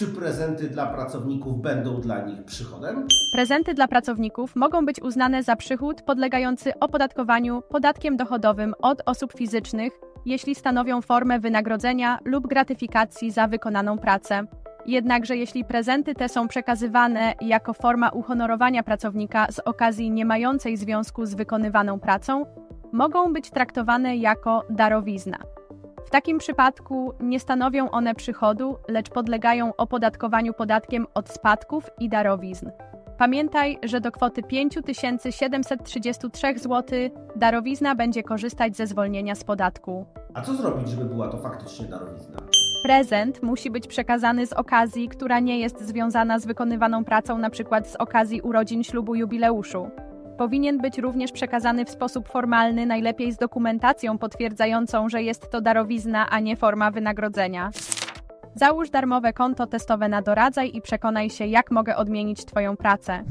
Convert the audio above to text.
Czy prezenty dla pracowników będą dla nich przychodem? Prezenty dla pracowników mogą być uznane za przychód podlegający opodatkowaniu podatkiem dochodowym od osób fizycznych, jeśli stanowią formę wynagrodzenia lub gratyfikacji za wykonaną pracę. Jednakże jeśli prezenty te są przekazywane jako forma uhonorowania pracownika z okazji nie mającej związku z wykonywaną pracą, mogą być traktowane jako darowizna. W takim przypadku nie stanowią one przychodu, lecz podlegają opodatkowaniu podatkiem od spadków i darowizn. Pamiętaj, że do kwoty 5733 zł darowizna będzie korzystać ze zwolnienia z podatku. A co zrobić, żeby była to faktycznie darowizna? Prezent musi być przekazany z okazji, która nie jest związana z wykonywaną pracą, np. z okazji urodzin, ślubu, jubileuszu. Powinien być również przekazany w sposób formalny, najlepiej z dokumentacją potwierdzającą, że jest to darowizna, a nie forma wynagrodzenia. Załóż darmowe konto testowe na Doradzaj i przekonaj się, jak mogę odmienić Twoją pracę.